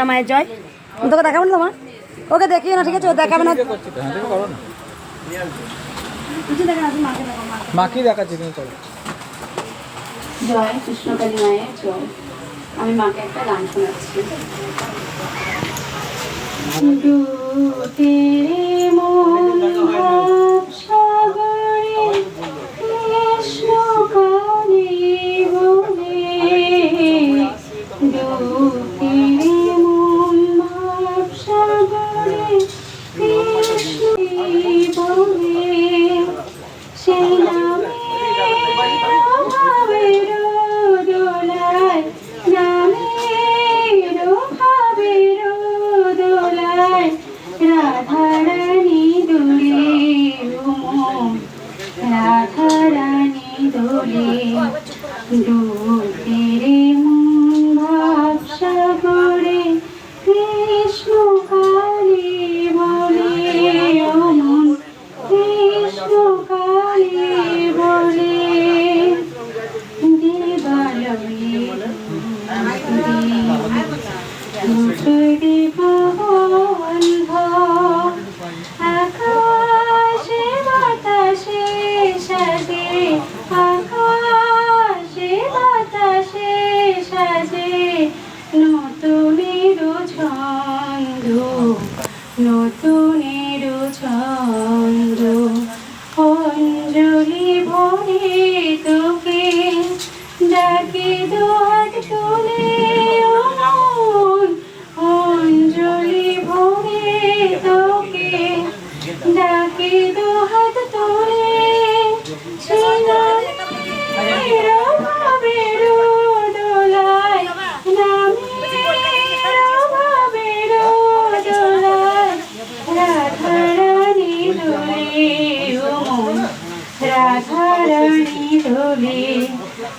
না মায়ের জয়? তোকে দেখাবো না তোমার ওকে দেখিও না ঠিক আছে? ও দেখাবে না। হ্যাঁ মাকে দেখো মা মাকেই দেখাচ্ছি তুমি করো জয় কৃষ্ণকালী মায়ের জয়। আমি মাকে একটা গান শোনাচ্ছি। রাধারানী দোলে ডুবে রে ভাব সাগরে কৃষ্ণ কালী কৃষ্ণ নতুনের ছন্দ অঞ্জলি ভরে তোকে ডাকে দোহাত তুলে। অঞ্জলি ভরে তোকে ডাকে দোহাত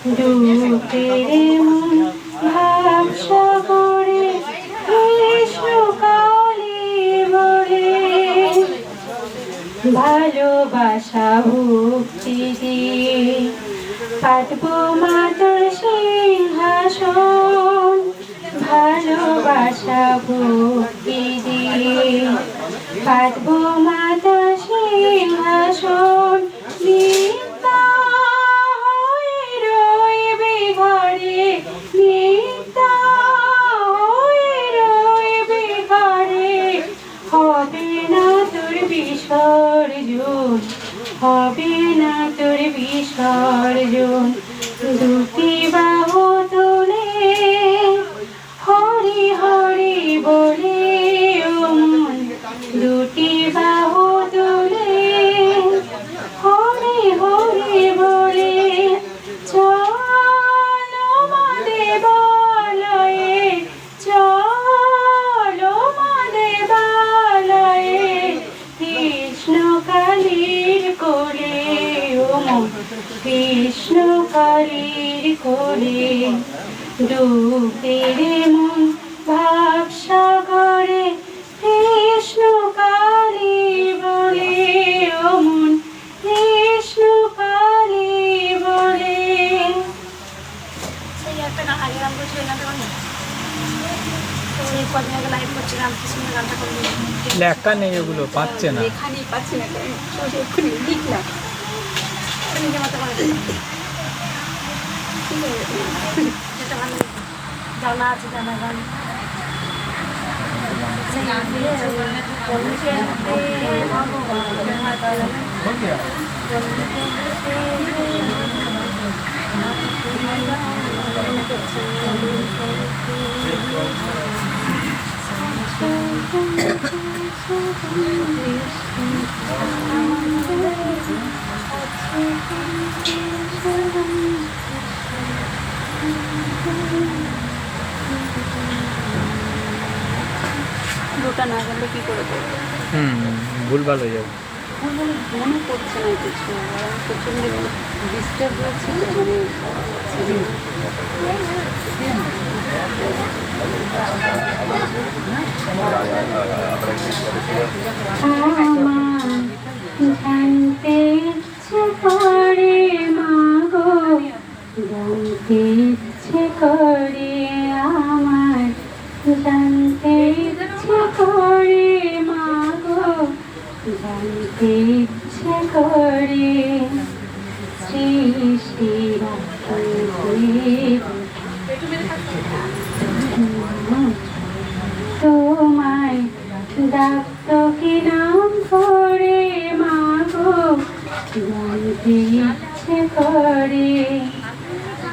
ডুবে রে মন ভাব সাগরে কৃষ্ণ কালী ভালোবাসা ভক্তি দিয়ে পাতবো মাতার সিংহাসন। ভালোবাসা ভক্তি দিয়ে পাতবো মাতার না তোর বিসর্জন। দুটি বাহু তোলে কৃষ্ণ কালীর কোলে ডুবে রে মন ভাব সাগরে কৃষ্ণ কালী বলে ও মন কৃষ্ণ কালী বলে। সেই একটা গান আগে গান করছিল গানটা গান সেই কদিন আগে লাইভ করছিলাম কৃষ্ণের গানটা করব। লেখা নেই ওগুলো পাচ্ছে না। এখানেই পাচ্ছি না লিখলাম জানা আছে জানা গান সেই দিয়ে পৌঁছে না গেলে কি করে করব? হুম ভুলভাল হয়ে যাবে। আমার মনে পড়ছে না কিছু। প্রচণ্ড ডিস্টার্ব হয়েছি মানে জানতে ইচ্ছে জানতে ইচ্ছে করে। তোমায় ডাকত কি নাম করে মা গো জানতে ইচ্ছে করে।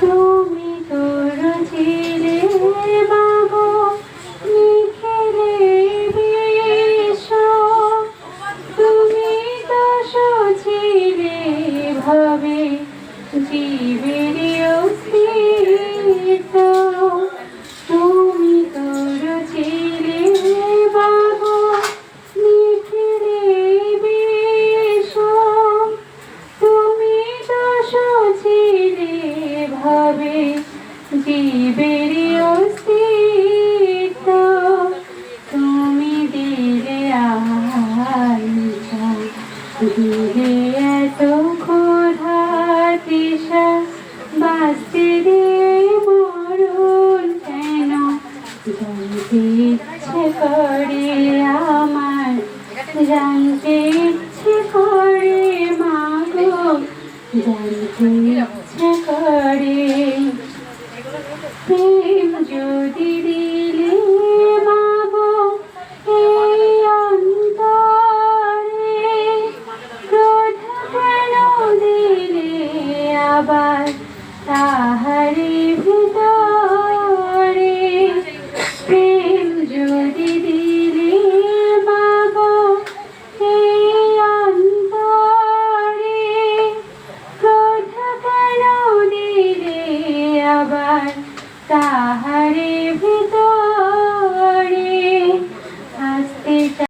তুমি জীবের অস্তিত্ব তুমি দিলে আশা দিলে এত ক্ষোধা তৃষা বাঁচতে মরণ কেন? জানতে আমার, জানতে ইচ্ছে করে মা গো জানতে ইচ্ছে করে প্রেম যদি